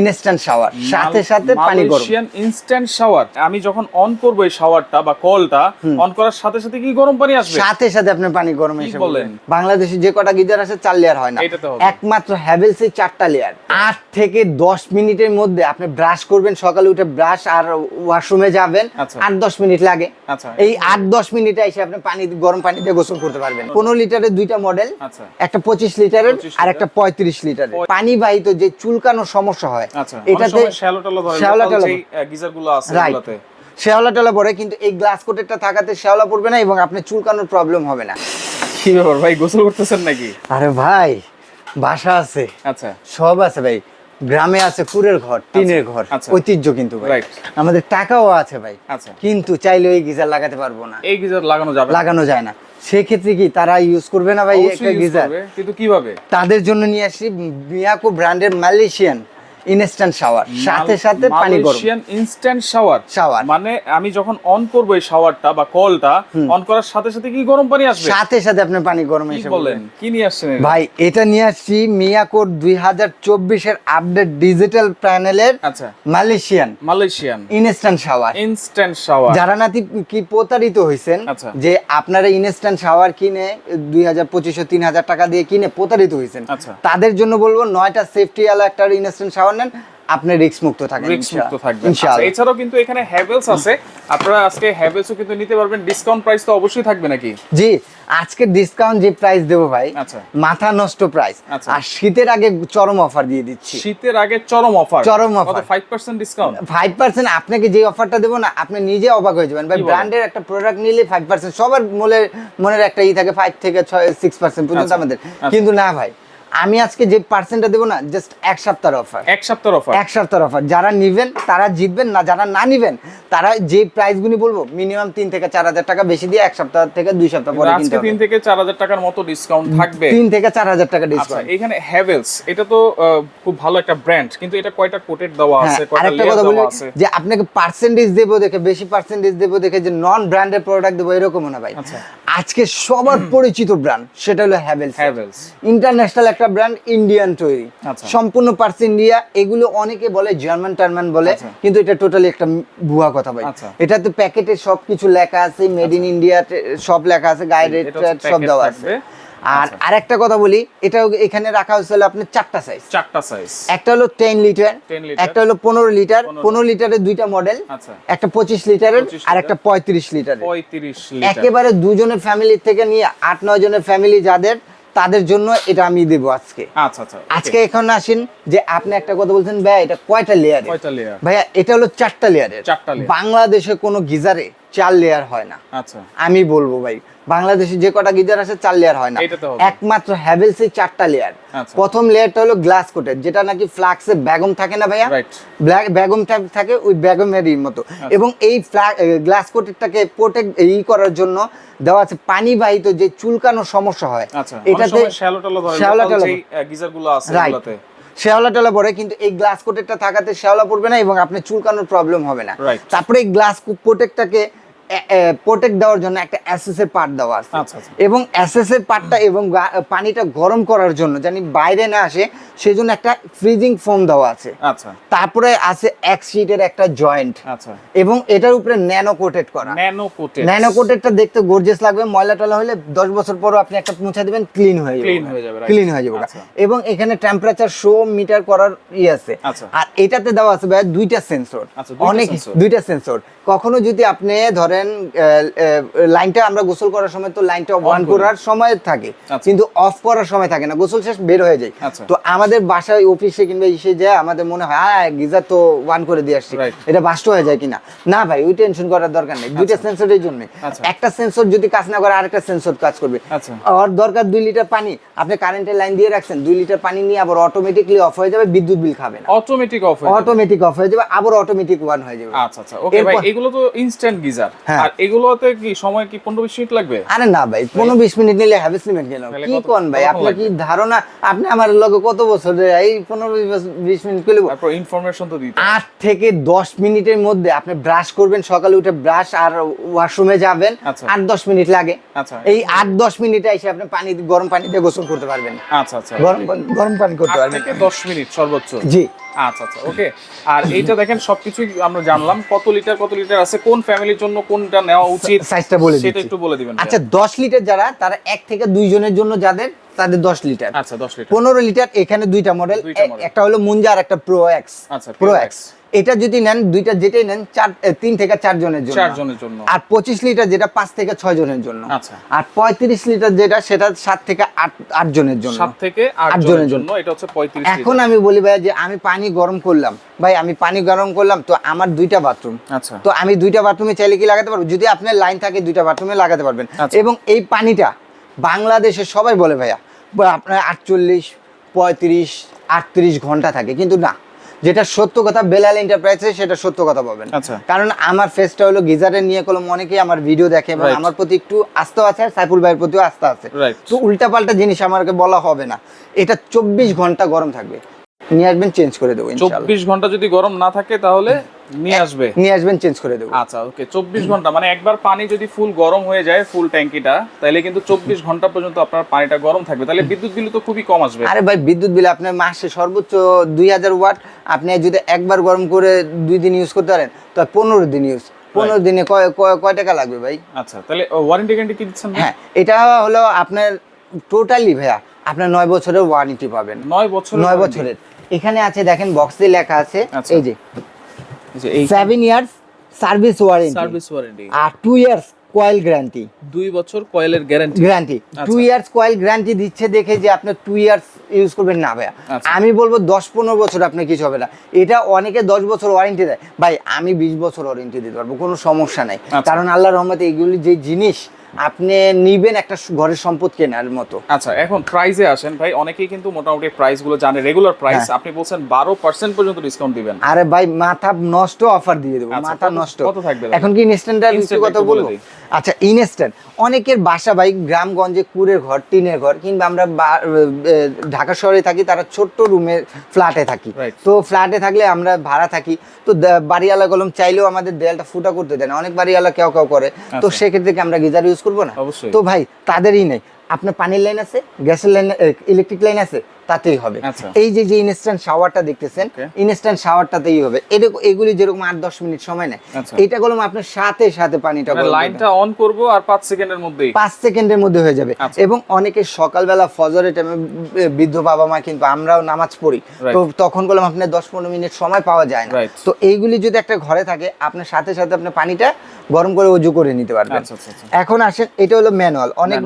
Instant shower সাথে সাথে পানি গরম। ইনস্ট্যান্ট শাওয়ার আমি যখন অন করব এই শাওয়ারটা বা কলটা অন করার সাথে সাথে কি গরম পানি আসবে? সাথে সাথে পানি গরম এসে বলেন? বাংলাদেশে যে কটা গিজার আছে চার লেয়ার হয় না। একমাত্র হ্যাভেলস এর চারটা লেয়ার আট থেকে দশ মিনিটের মধ্যে আপনি ব্রাশ করবেন। সকালে উঠে ব্রাশ আর ওয়াশরুমে যাবেন। আচ্ছা। আট দশ মিনিট লাগে। আচ্ছা। এই আট দশ মিনিটে এসে আপনি পানি গরম পানি দিয়ে গোসল করতে পারবেন। পনেরো লিটারের দুইটা মডেল আচ্ছা। একটা পঁচিশ লিটারের আর একটা পঁয়ত্রিশ লিটারের। পানি বাহিত যে চুলকানোর সমস্যা হয় আচ্ছা এটাতে শ্যাওলা টালো আছে টেলা কিন্তু এই গ্লাস কোটেরটা থাকাতে পড়বে না এবং আপনার চুলকানোর প্রবলেম হবে না। কি ব্যাপার ভাই গোসল করতেছেন নাকি? আরে ভাই বাসা আছে। আচ্ছা। সব আছে ভাই। গ্রামে আছে কুড়ের ঘর টিনের ঘর আচ্ছা। ঐতিহ্য কিন্তু ভাই। আমাদের টাকাও আছে ভাই। আচ্ছা। কিন্তু চাইলে ওই গিজার লাগাতে পারব না। এই গিজার লাগানো যাবে লাগানো যায় না। সেক্ষেত্রে কি তারা ইউজ করবে না ভাই একটা গিজার? কিন্তু কীভাবে? তাদের জন্য নিয়ে আসি মিয়াকো ব্র্যান্ডের মালয়েশিয়ান ইনস্ট্যান্ট শাওয়ার সাথে সাথে পানি গরম। Instant shower Shower। মানে আমি যখন অন করব এই শাওয়ারটা বা কলটা অন করার সাথে সাথে কি গরম পানি আসবে? সাথে সাথে আপনার পানি গরম এসে বলেন? কি নিয়ে আসছেন ভাই এটা নিয়ে আসছি মিয়াকোর দুই হাজার চব্বিশের আপডেট ডিজিটাল প্যানেলের আচ্ছা। Malaysian Malaysian instant shower instant shower যারা নাতি কি প্রতারিত হয়েছেন আচ্ছা। যে আপনারা ইনস্ট্যান্ট শাওয়ার কিনে দুই হাজার পঁচিশশো তিন হাজার টাকা দিয়ে কিনে প্রতারিত হয়েছেন আচ্ছা। তাদের জন্য বলব নয়টা সেফটি আলা একটা ইনস্ট্যান্ট শাওয়ার নেন আপনি রিস্ক মুক্ত থাকেন রিক্স মুক্ত থাকবে ইনশাআল্লাহ। এছাড়াও কিন্তু এখানে হ্যাভেলস আছে। আপনারা আজকে হ্যাভেলসও কিন্তু নিতে পারবেন। ডিসকাউন্ট প্রাইস তো অবশ্যই থাকবে নাকি? জি আজকে ডিসকাউন্ট যে প্রাইস দেবো ভাই আচ্ছা। মাথা নষ্ট প্রাইস আচ্ছা। আর শীতের আগে চরম অফার দিয়ে দিচ্ছি। শীতের আগে চরম অফার চরম। Five percent discount five percent আপনাকে যে অফারটা দেবো না আপনি নিজে অবাক হয়ে যাবেন। ভাই ব্র্যান্ডের একটা প্রোডাক্ট নিলে ফাইভ পার্সেন্ট সবার মনে মনের একটা ই থাকে ফাইভ থেকে ছয় সিক্স পার্সেন্ট পর্যন্ত আচ্ছা, আমাদের। আচ্ছা। কিন্তু না ভাই আমি আজকে যে পার্সেন্টটা দেবো না জাস্ট এক সপ্তাহের অফার এক সপ্তাহ অফার এক সপ্তাহের অফার যারা নিবেন তারা জিতবেন না যারা না নিবেন তারা যে প্রাইসগুলি বলব মিনিমাম তিন থেকে চার হাজার টাকা বেশি দিয়ে এক সপ্তাহ থেকে দুই সপ্তাহ পরে কিনতে আজকে তিন থেকে চার হাজার টাকার মতো ডিসকাউন্ট থাকবে। তিন থেকে চার হাজার টাকা আচ্ছা ডিসকাউন্ট এখানে হ্যাভেলস এটা তো খুব ভালো একটা ব্র্যান্ড কিন্তু এটা কয়টা কোটেড দেওয়া হ্যাঁ আছে কয়টা আরেকটা লেয়ার কথা বলি দেওয়া আছে? যে আপনাকে পার্সেন্টেজ দেবো দেখে বেশি পার্সেন্টেজ দেবো দেখে যে নন ব্র্যান্ডের প্রোডাক্ট দেবো এরকমও না ভাই। আচ্ছা। আজকে সবার পরিচিত ব্র্যান্ড সেটা হলো হ্যাভেলস হ্যাভেলস ইন্টারন্যাশনাল একটা ব্র্যান্ড ইন্ডিয়ান তৈরি আচ্ছা। সম্পূর্ণ পার্স ইন্ডিয়া এগুলো অনেকে বলে জার্মান টার্মান বলে আচ্ছা। কিন্তু এটা টোটালি একটা ভুয়া কথা ভাই। এটা তো প্যাকেটে সবকিছু লেখা আছে মেড ইন ইন্ডিয়া সব লেখা আছে গাইড সব দেওয়া আছে। আর আচ্ছা। আরেকটা কথা বলি এটাও এখানে রাখা হয়েছিল আপনার চারটা সাইজ চারটা সাইজ একটা হলো টেন লিটার একটা হলো পনেরো লিটার পনেরো। লিটারের দুইটা মডেল আচ্ছা। একটা পঁচিশ লিটারের আর একটা পঁয়ত্রিশ লিটারের পঁয়ত্রিশ লিটার একেবারে দুজনের ফ্যামিলির থেকে নিয়ে আট নয় জনের ফ্যামিলি যাদের তাদের জন্য এটা আমি দেবো আজকে। আচ্ছা আচ্ছা আজকে এখন আসেন যে আপনি একটা কথা বলছেন ভাই এটা কয়টা লেয়ারে কয়টা লেয়ার ভাইয়া এটা হলো চারটা লেয়ারের চারটা বাংলাদেশে কোনো গিজারে চার লেয়ার হয় না। আচ্ছা। আমি বলব ভাই বাংলাদেশে যে কটা গিজার আছে চার লেয়ার হয় না। একমাত্র হ্যাভেলস এর চারটা লেয়ার আচ্ছা। প্রথম লেয়ারটা হলো গ্লাস কোটের যেটা নাকি ফ্লাক্সে ব্যাগম থাকে না ভাইয়া? টাইপ থাকে ওই বেগমেরই মতো। আচ্ছা। এবং এই গ্লাস কোটেরটাকে প্রোটেক্ট ই করার জন্য দেওয়া আছে পানি বাহিত যে চুলকানোর সমস্যা হয়। আচ্ছা এটাতে এটাতে শ্যালো টালো ধরে শ্যাওলা লোকাল টালো যেই গিজারগুলো আছে রাইট শেওলা টেলা পরে কিন্তু এই গ্লাস কোটেরটা থাকাতে শেওলা পড়বে না এবং আপনার চুলকানোর প্রবলেম হবে না। তারপরে এই গ্লাস কোটেকটাকে প্রোটেক্ট দেওয়ার জন্য একটা অ্যাসেস এর পার্ট দেওয়া আছে। আচ্ছা, আচ্ছা। এবং অ্যাসেস এর পার্টটা এবং পানিটা গরম করার জন্য জানি বাইরে না আসে সেজন্য একটা ফ্রিজিং ফোম দেওয়া আছে। আচ্ছা। তারপরে আছে এক শিটের একটা জয়েন্ট এবং এটার উপরে ন্যানো কোটেড করা। ন্যানো কোটেড ন্যানো কোটেডটা দেখতে গর্জিয়াস লাগবে ময়লা টলা হলে দশ বছর পরও আপনি একটা মুছা দিবেন ক্লিন হয়ে যাবে Clean হয়ে যাবে, ক্লিন হয়ে যাবে। এবং এখানে টেম্পারেচার শো মিটার করার ই আছে। আচ্ছা। আর এটাতে দেওয়া আছে ভাই দুইটা সেন্সর অনেক দুইটা সেন্সর কখনো যদি আপনি ধরেন লাইনটা আমরা গোসল করার সময় তো লাইনটা অন করার সময় থাকে আচ্ছা। কিন্তু অফ করার সময় থাকে না গোসল শেষ বের হয়ে যায়। আচ্ছা। তো আমাদের বাসায় অফিসে কিংবা ইসে যায় আমাদের মনে হয় হ্যাঁ গিজার তো ওয়ান করে দিয়ে আসছি। এটা বাস্ট হয়ে যায় কিনা? না ভাই ওই টেনশন করার দরকার নেই। দুইটা সেন্সরের জন্য আচ্ছা। একটা সেন্সর যদি কাজ না করে আরেকটা সেন্সর কাজ করবে। আর দরকার দুই লিটার পানি। আপনি কারেন্টের লাইন দিয়ে রাখছেন দুই লিটার পানি নিয়ে আবার অটোমেটিকলি অফ হয়ে যাবে বিদ্যুৎ বিল খাবে না। অটোমেটিক অফ হয়ে যাবে। অটোমেটিক অফ হয়ে যাবে আবার অটোমেটিক ওয়ান হয়ে যাবে। আচ্ছা আচ্ছা। ওকে ভাই এগুলো তো ইনস্ট্যান্ট গিজার। আর এগুলোতে কি সময় কি 15 20 মিনিট লাগবে? আরে না ভাই পনেরো বিশ মিনিট নিলে হ্যাভেস লিমিট গেল তাহলে কি কোন ভাই আপনার কি ধারণা? আপনি আমার লগে কত বছর এই পনেরো বিশ মিনিট করলে তারপর ইনফরমেশন তো দিতে আট থেকে দশ মিনিটের মধ্যে আপনি ব্রাশ করবেন সকালে উঠে ব্রাশ আর ওয়াশরুমে যাবেন। আচ্ছা। আট দশ মিনিট লাগে। আচ্ছা। এই আট দশ মিনিটে এসে আপনি পানি গরম পানিতে গোসল করতে পারবেন। আচ্ছা আচ্ছা। গরম পানি- গরম পানি করতে পারবেন। থেকে 10 মিনিট সর্বোচ্চ। জি। আচ্ছা আচ্ছা ওকে আর এইটা দেখেন সবকিছুই আমরা জানলাম কত লিটার কত লিটার আছে কোন ফ্যামিলির জন্য কোনটা নেওয়া উচিত সাইজটা বলে সেটা একটু বলে দিবেন আচ্ছা দশ লিটার যারা তারা এক থেকে দুই জনের জন্য যাদের তাদের দশ লিটার আচ্ছা দশ লিটার পনেরো লিটার এখানে দুইটা মডেল একটা হলো মুঞ্জা আর একটা প্রো এক্স আচ্ছা, প্রো এক্স এটা যদি নেন দুইটা যেটাই নেন চার তিন থেকে চার জনের জন্য। চারজনের জন্য। আর পঁচিশ লিটার যেটা পাঁচ থেকে ছয় জনের জন্য। আচ্ছা। আর পঁয়ত্রিশ লিটার যেটা সেটা সাত থেকে আট আট জনের জন্য। সাত থেকে আট জনের জন্য। এটা হচ্ছে পঁয়ত্রিশ এখন আমি বলি ভাই যে আমি পানি গরম করলাম। ভাই আমি পানি গরম করলাম তো আমার দুইটা বাথরুম আচ্ছা। তো আমি দুইটা বাথরুমে চাইলে কি লাগাতে পারব? যদি আপনার লাইন থাকে দুইটা বাথরুমে লাগাতে পারবেন। আচ্ছা। এবং এই পানিটা বাংলাদেশে সবাই বলে ভাইয়া আপনার আটচল্লিশ পঁয়ত্রিশ আটত্রিশ ঘণ্টা থাকে। কিন্তু না যেটা সত্য কথা বেলাল এন্টারপ্রাইজে সেটা সত্য কথা পাবেন আচ্ছা। কারণ আমার ফেসটা হলো গিজারের নিয়ে কলম অনেকেই আমার ভিডিও দেখে এবং আমার প্রতি একটু আস্থা আছে আর সাইফুল ভাইয়ের প্রতিও আস্থা আছে। তো তো উল্টাপাল্টা জিনিস আমাকে বলা হবে না। এটা চব্বিশ ঘণ্টা গরম থাকবে। নিয়ে আসবেন চেঞ্জ করে দেবো চব্বিশ ঘণ্টা যদি গরম না থাকে তাহলে নিয়ে আসবে? নিয়ে আসবেন চেঞ্জ করে দেবো। আচ্ছা ওকে চব্বিশ ঘণ্টা। মানে একবার পানি যদি ফুল গরম হয়ে যায় ফুল ট্যাঙ্কিটা তাহলে কিন্তু চব্বিশ ঘণ্টা পর্যন্ত আপনার পানিটা গরম থাকবে। তাহলে বিদ্যুৎ বিল তো খুবই কম আসবে। আরে ভাই বিদ্যুৎ বিল আপনার মাসে সর্বোচ্চ দুই হাজার ওয়াট। আপনি যদি একবার গরম করে দুই দিন ইউজ করতে পারেন তো পনেরো দিন ইউজ পনেরো দিনে কয় কয়- টাকা লাগবে ভাই? আচ্ছা তাহলে ওয়ারেন্টি গ্যারান্টি কি দিচ্ছেন হ্যাঁ এটা হলো আপনার টোটালি ভাইয়া আপনার নয় বছরের ওয়ারেন্টি পাবেন। নয় বছর নয় বছরের। এখানে আছে দেখেন বক্সে লেখা আছে আচ্ছা। এই যে। Seven years service warranty service warranty আর টু ইয়ার্স কয়েল গ্যারান্টি দুই বছর কয়েলের guarantee guarantee. Two years coil guarantee দিচ্ছে দেখে যে আপনি টু ইয়ার্স ইউজ করবেন না ভাইয়া। আচ্ছা। আমি বলব দশ পনেরো বছর আপনার কিছু হবে না। এটা অনেকে দশ বছর ওয়ারেন্টি দেয়। ভাই আমি বিশ বছর ওয়ারেন্টি দিতে পারব কোনো সমস্যা নাই। আচ্ছা। কারণ আল্লাহ রহমতে এগুলি যে জিনিস আপনি নিবেন একটা ঘরের সম্পদ কেনার মতো। আচ্ছা এখন প্রাইসে আসেন। ভাই অনেকেই কিন্তু মোটামুটি প্রাইসগুলো জানে। রেগুলার প্রাইস হ্যাঁ। আপনি বলছেন বারো পার্সেন্ট পর্যন্ত ডিসকাউন্ট দিবেন। আরে ভাই মাথা নষ্ট অফার দিয়ে দেবো। আচ্ছা, মাথা নষ্ট। কত থাকবে এখন কি ইনস্ট্যান্টার Instant কথা বলব? আচ্ছা ইনস্ট্যান্ট অনেকের বাসা ভাই গ্রামগঞ্জে কুড়ের ঘর টিনের ঘর কিংবা আমরা ঢাকা শহরে থাকি তারা ছোট্ট রুমের ফ্ল্যাটে থাকি। তো ফ্ল্যাটে থাকলে আমরা ভাড়া থাকি। তো বাড়িওয়ালা কলম চাইলেও আমাদের দেয়ালটা ফুটা করতে দেয় না। অনেক বাড়িওয়ালা কেউ কেউ করে। তো আচ্ছা। সেক্ষেত্রে আমরা গিজার ইউজ করব না অবশ্যই। তো ভাই তাদেরই নেই আপনার পানির লাইন আছে গ্যাসের লাইন ইলেকট্রিক লাইন আছে তাতেই হবে। আচ্ছা। এই যে যে ইনস্ট্যান্ট শাওয়ারটা দেখতেছেন ইনস্ট্যান্ট শাওয়ারটাতেই হবে। এরকম এগুলি যেরকম আট দশ মিনিট সময় নেয় আচ্ছা। এইটা করলাম আপনার সাথে সাথে পানিটা। লাইনটা অন করব। আর পাঁচ সেকেন্ডের মধ্যেই? পাঁচ সেকেন্ডের মধ্যে হয়ে যাবে। আচ্ছা। এবং অনেকে সকালবেলা ফজরের টাইমে বৃদ্ধ বাবা মা কিন্তু আমরাও নামাজ পড়ি। তো তখন করলাম আপনার দশ পনেরো মিনিট সময় পাওয়া যায় না। তো এইগুলি যদি একটা ঘরে থাকে আপনার সাথে সাথে আপনি পানিটা গরম করে উজু করে নিতে পারবেন। এখন আসেন এটা হলো ম্যানুয়াল অনেক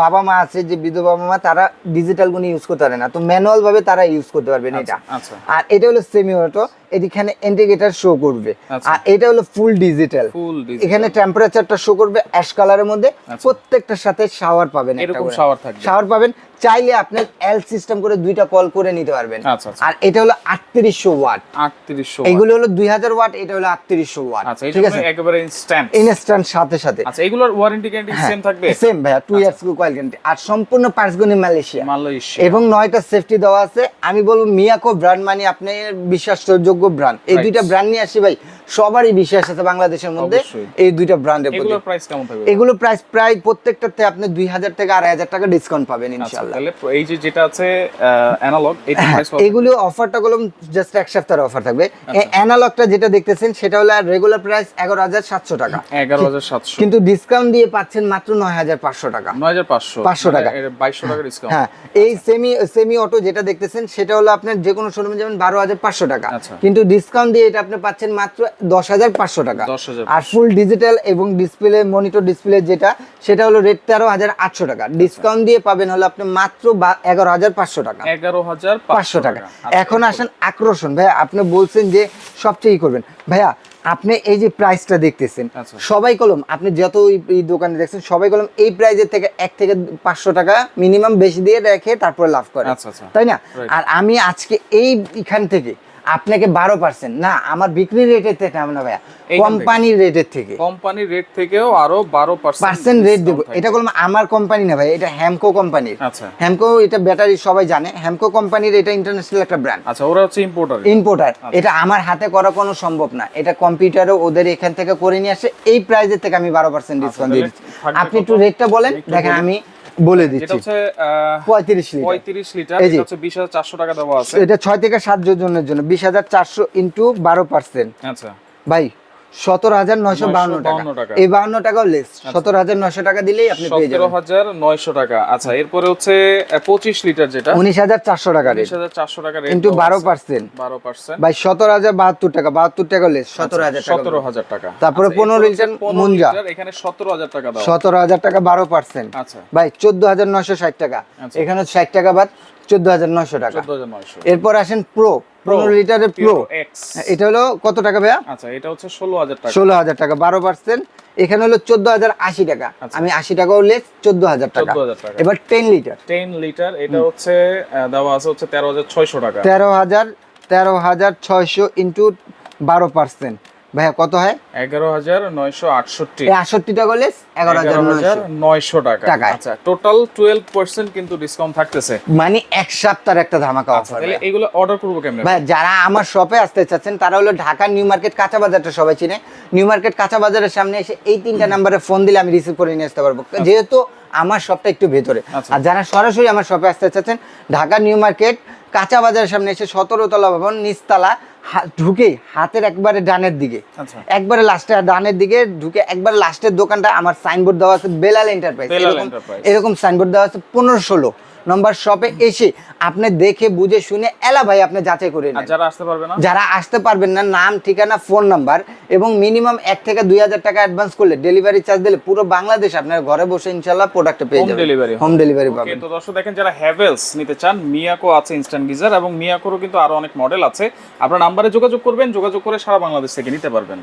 বাবা মা আছে যে বৃদ্ধ বাবা মা তারা ডিজিটালগুলো ইউজ করতে পারে না। তো ম্যানুয়াল ভাবে তারা ইউজ করতে পারবেন এটা আচ্ছা। আর এটা হলো সেমি অটো এখানে ইন্ডিকেটর শো করবে আচ্ছা। আর এটা হলো ফুল ডিজিটাল এখানে টেম্পারেচারটা শো করবে অ্যাশ কালারের মধ্যে আচ্ছা। প্রত্যেকটার সাথে শাওয়ার পাবেন এরকম শাওয়ার থাকবে। শাওয়ার পাবেন চাইলে আপনি এল সিস্টেম করে দুইটা কল করে নিতে পারবেন। আচ্ছা, আচ্ছা। আর এটা হলো আটত্রিশশো ওয়াট। আটত্রিশশো এগুলো হলো দুই হাজার ওয়াট এটা হলো আটত্রিশশো ওয়াট। আচ্ছা ঠিক আছে? একেবারে ইনস্ট্যান্ট ইনস্ট্যান্ট সাথে সাথে। আচ্ছা এগুলোর ওয়ারেন্টি গ্যারান্টি সেম থাকবে? সেম ভাইয়া টু ইয়ার্স কয়েল গ্যারান্টি আর সম্পূর্ণ পার্টস গুলি মালয়েশিয়া। মালয়েশিয়া। এবং নয়টা সেফটি দেওয়া আছে। আমি বলব মিয়াকো ব্র্যান্ড মানে আপনি বিশ্বাসযোগ্য ব্র্যান্ড এই দুইটা ব্র্যান্ড নিয়ে আসি ভাই সবারই বিশ্বাস আছে বাংলাদেশের মধ্যে। এই দুইটা ব্র্যান্ডের এগুলোর প্রাইস কেমন থাকবে? এগুলো প্রাইস প্রায় প্রত্যেকটাতে আপনি দুই হাজার থেকে আড়াই হাজার টাকা ডিসকাউন্ট পাবেন ইনশাল্লাহ তাহলে এই যে যেটা আছে অ্যানালগ এটা এগুলো অফারটা করলাম জাস্ট এক সপ্তাহের অফার থাকবে। আচ্ছা। অ্যানালগটা যেটা দেখতেছেন সেটা হলো রেগুলার প্রাইস এগারো হাজার সাতশো টাকা। এগারো হাজার সাতশো। কিন্তু ডিসকাউন্ট দিয়ে পাচ্ছেন মাত্র নয় হাজার পাঁচশো টাকা। নয় হাজার পাঁচশো। 500 টাকা। বাইশশো টাকা ডিসকাউন্ট হ্যাঁ এই সেমি সেমি অটো যেটা দেখতেছেন সেটা হলো আপনার যে কোনো শোরুমে যাবেন বারো হাজার পাঁচশো টাকা। আচ্ছা। কিন্তু ডিসকাউন্ট দিয়ে এটা আপনি পাচ্ছেন মাত্র দশ হাজার পাঁচশো টাকা। 10,500 আর ফুল ডিজিটাল এবং ডিসপ্লে মনিটর ডিসপ্লে যেটা সেটা হলো রেট তেরো হাজার আটশো টাকা। ডিসকাউন্ট দিয়ে পাবেন হলো আপনি মাত্র এগারো হাজার পাঁচশো টাকা। এগারো হাজার পাঁচশো টাকা। এখন আসেন আকর্ষণ। ভাইয়া আপনি বলছেন যে সবচেয়ে করবেন। ভাইয়া আপনি এই যে প্রাইসটা দেখতেছেন আচ্ছা। সবাই কলম আপনি যত দোকানে দেখছেন সবাই কলম এই প্রাইজের থেকে এক থেকে পাঁচশো টাকা মিনিমাম বেশি দিয়ে রেখে তারপরে লাভ করে। আচ্ছা, আচ্ছা। তাই না? আর আমি আজকে এইখান থেকে আপনাকে বারো পার্সেন্ট না আমার বিক্রি রেটের থেকে না ভাইয়া। কোম্পানির রেটের থেকে। কোম্পানির রেট থেকেও আরও বারো পার্সেন্ট রেট দেবো। এটা করলাম আমার কোম্পানি না ভাই এটা হ্যামকো কোম্পানির আচ্ছা। হ্যামকো এটা ব্যাটারি সবাই জানে। হ্যামকো কোম্পানির এটা ইন্টারন্যাশনাল একটা ব্র্যান্ড আচ্ছা ওরা হচ্ছে ইম্পোর্টার ইম্পোর্টার আচ্ছা। এটা আমার হাতে করা কোনো সম্ভব না। এটা কম্পিউটারও ওদের এখান থেকে করে নিয়ে আসে। এই প্রাইজের থেকে আমি বারো পার্সেন্ট ডিসকাউন্ট দিয়ে দিচ্ছি। আপনি একটু রেটটা বলেন। দেখেন আমি বলে দিচ্ছি। পঁয়ত্রিশ লিটার। পঁয়ত্রিশ লিটার। এটা হচ্ছে বিশ হাজার চারশো টাকা দেওয়া আছে। এটা ছয় থেকে সাত জনের জন্য বিশ হাজার চারশো ইন্টু বারো পার্সেন্ট। আচ্ছা। ভাই সতেরো হাজার নয়শো বাউন্ন টাকা। এই বাউন্ন টাকাও লেস সতেরো হাজার নয়শো টাকা দিলেই আপনি পেয়ে যাবেন। হাজার নয়শো টাকা। আচ্ছা এরপরে হচ্ছে পঁচিশ লিটার যেটা? উনিশ হাজার চারশো টাকা হাজার চারশো টাকা ইন্টু বারো পার্সেন্ট বারো পার্সেন্ট ভাই সতেরো হাজার বাহাত্তর টাকা। বাহাত্তর টাকা লেস সতেরো হাজার টাকা সতেরো হাজার টাকা। তারপরে পনেরো লিটার হচ্ছে 15 মুঞ্জা। এখানে সতেরো হাজার টাকা সতেরো হাজার টাকা বারো পার্সেন্ট আচ্ছা। ভাই চোদ্দ হাজার নয়শো ষাট টাকা। আচ্ছা। এখানে ষাট টাকা বাদ। চোদ্দ হাজার নয়শো টাকা। এরপর আসেন প্রো পনেরো লিটারের প্রো এটা হলো কত টাকা ভাইয়া? আচ্ছা এটা হচ্ছে ষোলো হাজার টাকা। ষোলো হাজার টাকা বারো পার্সেন্ট। এখানে হলো চোদ্দ হাজার আশি টাকা। আচ্ছা। আমি আশি টাকাও লেস চোদ্দ হাজার টাকা। এবার টেন লিটার টেন লিটার এটা হচ্ছে দেওয়া আছে হচ্ছে তেরো হাজার ছয়শো টাকা। তেরো হাজার তেরো হাজার ছয়শো ইন্টু বারো পার্সেন্ট। ভাইয়া কত হয়? এগারো হাজার নয়শো আটষট্টি। টাকা এগারো হাজার নয়শো। নয়শো টাকা। আচ্ছা টোটাল টুয়েলভ পার্সেন্ট কিন্তু ডিসকাউন্ট থাকতেছে। মানে এক সপ্তাহের একটা ধামাকা আচ্ছা অফার তাহলে এগুলো অর্ডার করব কেমনে? ভাই যারা আমার শপে আসতে চাচ্ছেন তারা হলো ঢাকা নিউ মার্কেট কাঁচা বাজারটা সবাই চিনে। নিউ মার্কেট কাঁচা বাজারের সামনে এসে এই তিনটা নাম্বারে ফোন দিলে আমি রিসিভ করে নিয়ে আসতে পারব। যেহেতু আমার শপটা একটু ভেতরে। আচ্ছা। আর যারা সরাসরি আমার শপে আসতে চাচ্ছেন ঢাকা নিউ মার্কেট কাঁচা বাজারের সামনে এসে সতেরো তলা ভবন নিচতলা হা- ঢুকে হাতের একবারে ডানের দিকে আচ্ছা। একবারে লাস্টে ডানের দিকে ঢুকে একবারে লাস্টের দোকানটা আমার সাইনবোর্ড দেওয়া আছে বেলাল এন্টারপ্রাইজ। এরকম সাইনবোর্ড দেওয়া আছে পনেরো ষোলো নম্বর শপে এসে আপনি দেখে বুঝে শুনে এলা ভাই আপনি যাচাই করে নেন। যারা আসতে পারবে না? যারা আসতে পারবেন না নাম ঠিকানা ফোন নাম্বার এবং মিনিমাম এক থেকে দুই হাজার টাকা অ্যাডভান্স করলে ডেলিভারি চার্জ দিলে পুরো বাংলাদেশ আপনার ঘরে বসে ইনশাল্লাহ প্রোডাক্ট পেয়ে যাবেন। ডেলিভারি হোম ডেলিভারি পাবেন। তো দর্শক দেখেন যারা হ্যাভেলস নিতে চান মিয়াকো আছে ইনস্ট্যান্ট গিজার এবং মিয়াকোরও কিন্তু আরও অনেক মডেল আছে। আপনার নাম্বারে যোগাযোগ করবেন যোগাযোগ করে সারা বাংলাদেশ থেকে নিতে পারবেন।